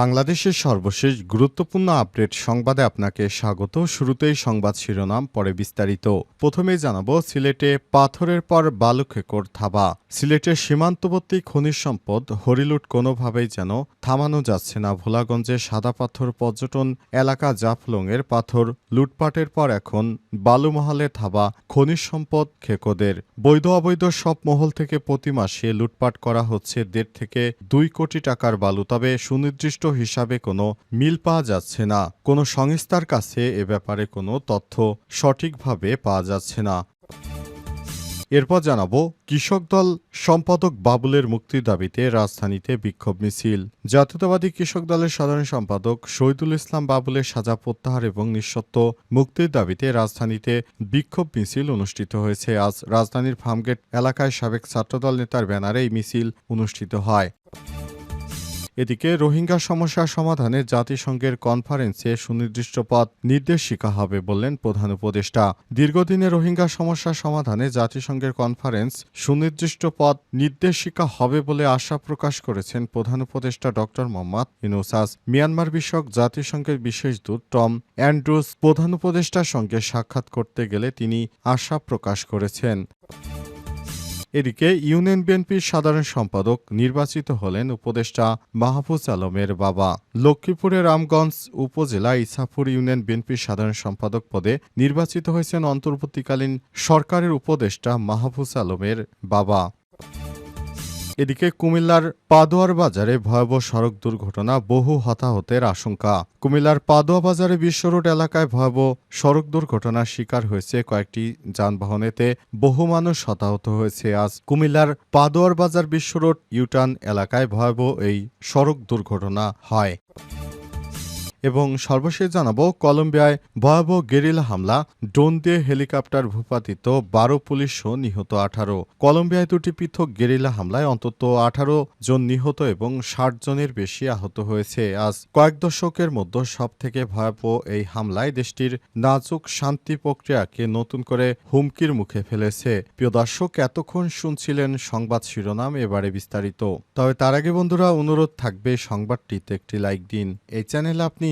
বাংলাদেশের সর্বশেষ গুরুত্বপূর্ণ আপডেট সংবাদে আপনাকে স্বাগত। শুরুতেই সংবাদ শিরোনাম, পরে বিস্তারিত। প্রথমেই জানাব, সিলেটে পাথরের পর বালুখেকর থাবা। সিলেটের সীমান্তবর্তী খনিজ সম্পদ হরিলুট কোনোভাবেই যেন থামানো যাচ্ছে না। ভোলাগঞ্জে সাদা পাথর পর্যটন এলাকা জাফলংয়ের পাথর লুটপাটের পর এখন বালুমহলে থাবা খনিজ সম্পদ খেকোদের। বৈধ অবৈধ সব মহল থেকে প্রতি মাসে লুটপাট করা হচ্ছে দেড় থেকে দুই কোটি টাকার বালু। তবে সুনির্দিষ্ট হিসাবে কোনো মিল পাওয়া যাচ্ছে না। কোনো সংস্থার কাছে এ ব্যাপারে কোনো তথ্য সঠিকভাবে পাওয়া যাচ্ছে না। এরপর জানাব, কৃষক দল সম্পাদক বাবুলের মুক্তির দাবিতে রাজধানীতে বিক্ষোভ মিছিল। জাতীয়তাবাদী কৃষক দলের সাধারণ সম্পাদক শহীদুল ইসলাম বাবুলের সাজা প্রত্যাহার এবং নিঃসত্ব মুক্তির দাবিতে রাজধানীতে বিক্ষোভ মিছিল অনুষ্ঠিত হয়েছে। আজ রাজধানীর ফার্মগেট এলাকায় সাবেক ছাত্রদল নেতার ব্যানারে এই মিছিল অনুষ্ঠিত হয়। এদিকে রোহিঙ্গা সমস্যা সমাধানে জাতিসংঘের কনফারেন্সে সুনির্দিষ্ট পথ নির্দেশিকা হবে বললেন প্রধান উপদেষ্টা। দীর্ঘদিনে রোহিঙ্গা সমস্যা সমাধানে জাতিসংঘের কনফারেন্স সুনির্দিষ্ট পথ নির্দেশিকা হবে বলে আশা প্রকাশ করেছেন প্রধান উপদেষ্টা ড. মোহাম্মদ ইনুসাস মিয়ানমার বিষয়ক জাতিসংঘের বিশেষ দূত টম অ্যান্ড্রুস প্রধান উপদেষ্টার সঙ্গে সাক্ষাৎ করতে গেলে তিনি আশা প্রকাশ করেছেন। এদিকে ইউনিয়ন বিএনপির সাধারণ সম্পাদক নির্বাচিত হলেন উপদেষ্টা মাহফুজ আলমের বাবা। লক্ষ্মীপুরের রামগঞ্জ উপজেলা ইসাফুর ইউনিয়ন বিএনপির সাধারণ সম্পাদক পদে নির্বাচিত হয়েছেন অন্তর্বর্তীকালীন সরকারের উপদেষ্টা মাহফুজ আলমের বাবা। এদিকে কুমিল্লার পাদোয়ার বাজারে ভয়াবহ সড়ক দুর্ঘটনা, বহু হতাহতের আশঙ্কা। কুমিল্লার পাদোয়া বাজারে বিশ্বরোড এলাকায় ভয়াবহ সড়ক দুর্ঘটনার শিকার হয়েছে কয়েকটি যানবাহনেতে, বহু মানুষ হতাহত হয়েছে। আজ কুমিল্লার পাদোয়ার বাজার বিশ্বরোড ইউটার্ন এলাকায় ভয়াবহ এই সড়ক দুর্ঘটনা হয়। এবং সর্বশেষ জানাব, কলম্বিয়ায় ভয়াবহ গেরিলা হামলা, ড্রোন দিয়ে হেলিকপ্টার ভূপাতিত বারো পুলিশ নিহত আঠারো। কলম্বিয়ায় দুটি পৃথক গেরিলা হামলায় অন্তত আঠারো জন নিহত এবং ষাট জনের বেশি আহত হয়েছে। আজ কয়েক দশকের মধ্যে সব থেকে ভয়াবহ এই হামলায় দেশটির নাজুক শান্তি প্রক্রিয়াকে নতুন করে হুমকির মুখে ফেলেছে। প্রিয় দর্শক, এতক্ষণ শুনছিলেন সংবাদ শিরোনাম, এবারে বিস্তারিত। তবে তার আগে বন্ধুরা, অনুরোধ থাকবে সংবাদটিতে একটি লাইক দিন। এই চ্যানেল আপনি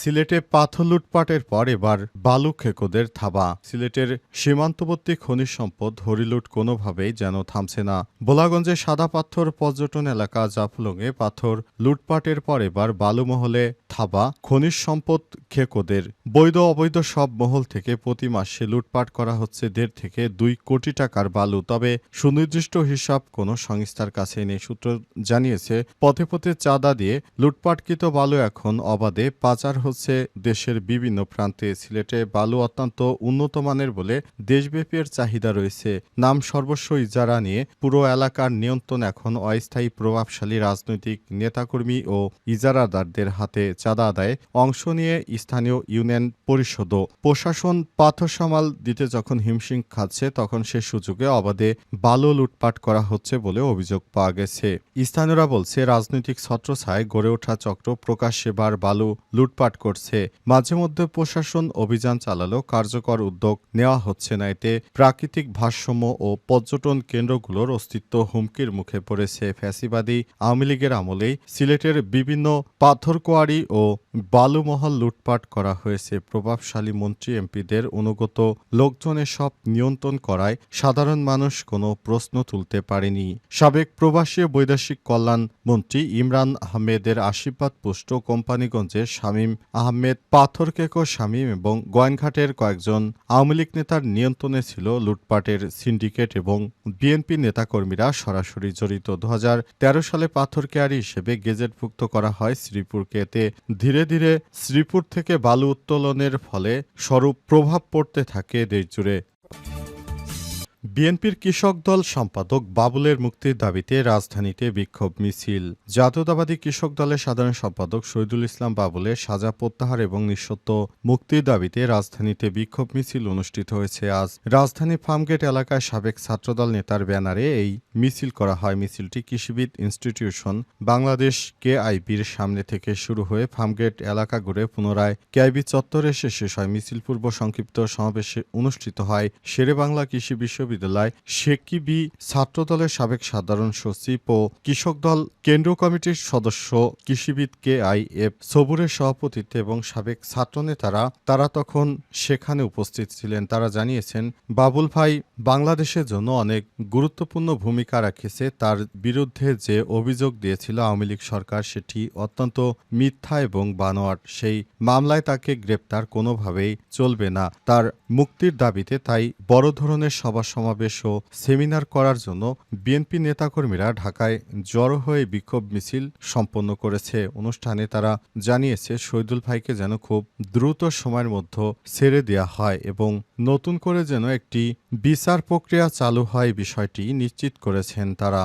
সিলেটে পাথর লুটপাটের পর এবার বালু খেকোদের থাবা। সিলেটের সীমান্তবর্তী খনিজ সম্পদ হরিলুট কোনোভাবেই যেন থামছে না। বোলাগঞ্জে সাদা পাথর পর্যটন এলাকা জাফলংয়ে পাথর লুটপাটের পর এবার বালুমহলে থাবা, খনিজ সম্পদ খেকোদের। বৈধ অবৈধ সব মহল থেকে প্রতি মাসে লুটপাট করা হচ্ছে দেড় থেকে দুই কোটি টাকার বালু, তবে সুনির্দিষ্ট হিসাব কোনো সংস্থার কাছে নেই। সূত্র জানিয়েছে, পথে পথে চাঁদা দিয়ে লুটপাটকৃত বালু এখন অবাধে পাচার হচ্ছে দেশের বিভিন্ন প্রান্তে সিলেটে বালু অত্যন্ত উন্নত মানের বলে দেশব্যাপী এর চাহিদা রয়েছে। নাম সর্বস্ব ইজারা নিয়ে পুরো এলাকার নিয়ন্ত্রণ এখন অস্থায়ী প্রভাবশালী রাজনৈতিক নেতাকর্মী ও ইজারাদারদের হাতে চাঁদা আদায় অংশ নিয়ে স্থানীয় ইউনিয়ন পরিষদ প্রশাসন পাথর সামাল দিতে যখন হিমশিং খাচ্ছে, তখন সে সুযোগে অবাধে বালু লুটপাট করা হচ্ছে বলে অভিযোগ পাওয়া গেছে। স্থানীয়রা বলছে, রাজনৈতিক ছত্রছায় গড়ে ওঠা চক্র প্রকাশ্যে বার বালু লুটপাট করছে। মাঝে মধ্যে প্রশাসন অভিযান চালালেও কার্যকর উদ্যোগ নেওয়া হচ্ছে না। এতে প্রাকৃতিক ভারসাম্য ও পর্যটন কেন্দ্রগুলোর অস্তিত্ব হুমকির মুখে পড়েছে। ফ্যাসিবাদী আওয়ামী লীগের আমলেই সিলেটের বিভিন্ন পাথর কোয়ারি ও বালুমহল লুটপাট করা হয়েছে। প্রভাবশালী মন্ত্রী এমপিদের অনুগত লোকজনের সব নিয়ন্ত্রণ করায় সাধারণ মানুষ কোনো প্রশ্ন তুলতে পারেনি। সাবেক প্রবাসী বৈদেশিক কল্যাণ মন্ত্রী ইমরান আহমেদের আশীর্বাদ পুষ্ট কোম্পানিগঞ্জের শামীম আহমেদ পাথর পাথরকেকো শামীম এবং গোয়েনঘাটের কয়েকজন আওয়ামী লীগ নেতার নিয়ন্ত্রণে ছিল লুটপাটের সিন্ডিকেট এবং বিএনপি নেতাকর্মীরা সরাসরি জড়িত। দু তেরো সালে পাথর কেয়ারি হিসেবে গেজেটভুক্ত করা হয় শ্রীপুরকে। এতে ধীরে ধীরে শ্রীপুর থেকে বালু উত্তোলনের ফলে স্বরূপ প্রভাব পড়তে থাকে দেশজুড়ে। বিএনপির কৃষক দল সম্পাদক বাবুলের মুক্তির দাবিতে রাজধানীতে বিক্ষোভ মিছিল। জাতীয়তাবাদী কৃষক দলের সাধারণ সম্পাদক শহীদুল ইসলাম বাবুলের সাজা প্রত্যাহার এবং নিঃসত্ব মুক্তির দাবিতে রাজধানীতে বিক্ষোভ মিছিল অনুষ্ঠিত হয়েছে আজ। রাজধানী ফার্মগেট এলাকায় সাবেক ছাত্রদল নেতার ব্যানারে এই মিছিল করা হয়। মিছিলটি কৃষিবিদ ইনস্টিটিউশন বাংলাদেশ কেআইবির সামনে থেকে শুরু হয়ে ফার্মগেট এলাকা ঘুরে পুনরায় কেআইবি চত্বরে এসে শেষ হয়। মিছিল পূর্ব সংক্ষিপ্ত সমাবেশে অনুষ্ঠিত হয় শেরে বাংলা কৃষি বিশ্ববিদ্যালয় শেকিবি ছাত্রদলের সাবেক সাধারণ সচিব ও কৃষক দল কেন্দ্রীয় কমিটির সদস্য কৃষিবিদ কে আই এফ সবুরের সভাপতিত্বে এবং সাবেক ছাত্রনেতারা, তারা তখন সেখানে উপস্থিত ছিলেন। তারা জানিয়েছেন, বাবুল ভাই বাংলাদেশের জন্য অনেক গুরুত্বপূর্ণ ভূমিকা রাখেছে। তার বিরুদ্ধে যে অভিযোগ দিয়েছিল আওয়ামী লীগ সরকার, সেটি অত্যন্ত মিথ্যা এবং বানোয়াট। সেই মামলায় তাকে গ্রেপ্তার কোনোভাবেই চলবে না। তার মুক্তির দাবিতে তাই বড় ধরনের সভা সমাবেশ ও সেমিনার করার জন্য বিএনপি নেতাকর্মীরা ঢাকায় জড়ো হয়ে বিক্ষোভ মিছিল সম্পন্ন করেছে। অনুষ্ঠানে তারা জানিয়েছে, শহীদুল ভাইকে যেন খুব দ্রুত সময়ের মধ্যে ছেড়ে দেওয়া হয় এবং নতুন করে যেন একটি বিচার প্রক্রিয়া চালু হয় বিষয়টি নিশ্চিত করেছেন তারা।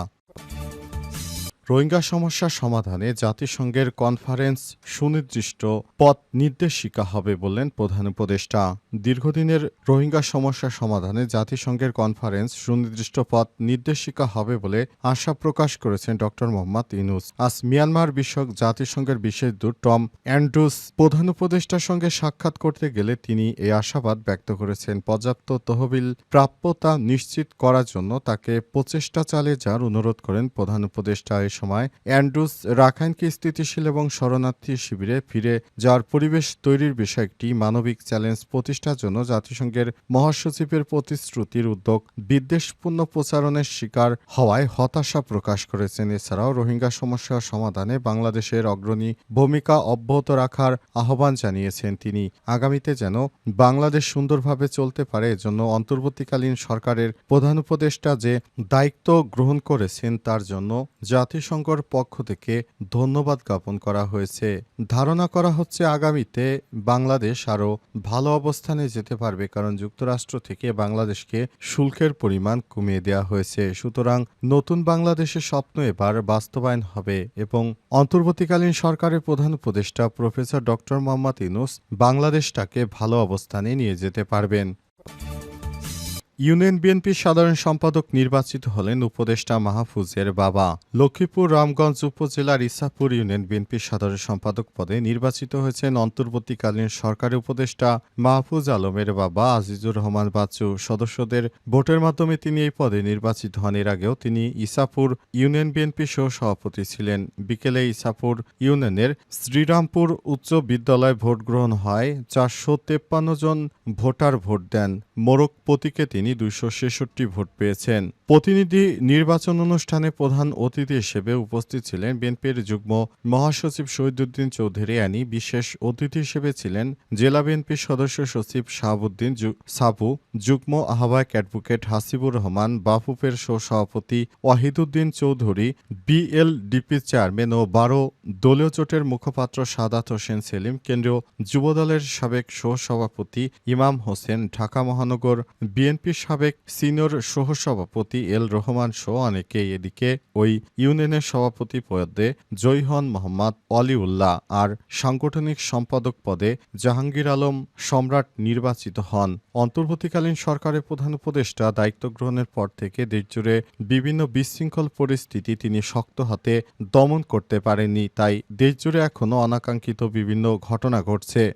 রোহিঙ্গা সমস্যা সমাধানে জাতিসংঘের কনফারেন্স সুনির্দিষ্ট পথ নির্দেশিকা হবে বললেন প্রধান উপদেষ্টা। দীর্ঘদিনের রোহিঙ্গা সমস্যা সমাধানে জাতিসংঘের কনফারেন্স সুনির্দিষ্ট পথ নির্দেশিকা হবে বলে আশা প্রকাশ করেছেন ড. মোহাম্মদ ইনুস আজ মিয়ানমার বিষয়ক জাতিসংঘের বিশেষ দূত টম অ্যান্ড্রুস প্রধান উপদেষ্টার সঙ্গে সাক্ষাৎ করতে গেলে তিনি এই আশাবাদ ব্যক্ত করেছেন। পর্যাপ্ত তহবিল প্রাপ্যতা নিশ্চিত করার জন্য তাকে প্রচেষ্টা চালিয়ে যাওয়ার অনুরোধ করেন প্রধান উপদেষ্টা। সময় অ্যান্ড্রুস রাখাইনকে স্থিতিশীল এবং শরণার্থী শিবিরে ফিরে যাওয়ার পরিবেশ তৈরির বিষয়ে একটি মানবিক চ্যালেঞ্জ প্রতিষ্ঠার জন্য জাতিসংঘের মহাসচিবের প্রতিশ্রুতির উদ্যোগ বিদ্বেষপূর্ণ প্রচারণের শিকার হওয়ায় হতাশা প্রকাশ করেছেন। এছাড়াও রোহিঙ্গা সমস্যা সমাধানে বাংলাদেশের অগ্রণী ভূমিকা অব্যাহত রাখার আহ্বান জানিয়েছেন তিনি। আগামীতে যেন বাংলাদেশ সুন্দরভাবে চলতে পারে, এজন্য অন্তর্বর্তীকালীন সরকারের প্রধান উপদেষ্টা যে দায়িত্ব গ্রহণ করেছেন তার জন্য জাতিসংঘর পক্ষ থেকে ধন্যবাদ জ্ঞাপন করা হয়েছে। ধারণা করা হচ্ছে আগামীতে বাংলাদেশ আরও ভালো অবস্থানে যেতে পারবে কারণ যুক্তরাষ্ট্র থেকে বাংলাদেশকে শুল্কের পরিমাণ কমিয়ে দেওয়া হয়েছে। সুতরাং নতুন বাংলাদেশের স্বপ্ন এবার বাস্তবায়ন হবে এবং অন্তর্বর্তীকালীন সরকারের প্রধান উপদেষ্টা প্রফেসর ডক্টর মোহাম্মদ ইনুস বাংলাদেশটাকে ভালো অবস্থানে নিয়ে যেতে পারবেন। ইউনিয়ন বিএনপির সাধারণ সম্পাদক নির্বাচিত হলেন উপদেষ্টা মাহফুজের বাবা। লক্ষ্মীপুর, রামগঞ্জ উপজেলার ইসাপুর ইউনিয়ন বিএনপির সাধারণ সম্পাদক পদে নির্বাচিত হয়েছেন অন্তর্বর্তীকালীন সরকারের উপদেষ্টা মাহফুজ আলমের বাবা আজিজুর রহমান বাচ্চু। সদস্যদের ভোটের মাধ্যমে তিনি এই পদে নির্বাচিত হন। এর আগেও তিনি ইসাপুর ইউনিয়ন বিএনপি সহ সভাপতি ছিলেন। বিকেলে ইসাপুর ইউনিয়নের শ্রীরামপুর উচ্চ বিদ্যালয়ে ভোট গ্রহণ হয়। চারশো জন ভোটার ভোট দেন। মোরক প্রতীকে তিনি দুইশো ছেষট্টি ভোট পেয়েছেন। প্রতিনিধি নির্বাচন অনুষ্ঠানে প্রধান অতিথি হিসেবে উপস্থিত ছিলেন বিএনপির যুগ্ম মহাসচিব শহীদুদ্দিন চৌধুরী আনি বিশেষ অতিথি হিসেবে ছিলেন জেলা বিএনপির সদস্য সচিব শাহাবুদ্দিন সাবু, যুগ্ম আহ্বায়ক অ্যাডভোকেট হাসিবুর রহমান, বাফুফের সভাপতি ওয়াহিদুদ্দিন চৌধুরী, বিএলডিপি চেয়ারম্যান ও বারো দলীয় জোটের মুখপাত্র সাদাত হোসেন সেলিম, কেন্দ্রীয় যুবদলের সাবেক সহসভাপতি ইমাম হোসেন, ঢাকা মহানগর বিএনপির সাবেক সিনিয়র সহসভাপতি এল রহমান সহ অনেকেই এদিকে ওই ইউনিয়নের সভাপতি পদে জয়ী হন মোহাম্মদ অলিউল্লাহ আর সাংগঠনিক সম্পাদক পদে জাহাঙ্গীর আলম সম্রাট নির্বাচিত হন। অন্তর্বর্তীকালীন সরকারের প্রধান উপদেষ্টা দায়িত্ব গ্রহণের পর থেকে দেশজুড়ে বিভিন্ন বিশৃঙ্খল পরিস্থিতি তিনি শক্ত হাতে দমন করতে পারেননি, তাই দেশজুড়ে এখনও অনাকাঙ্ক্ষিত বিভিন্ন ঘটনা ঘটছে।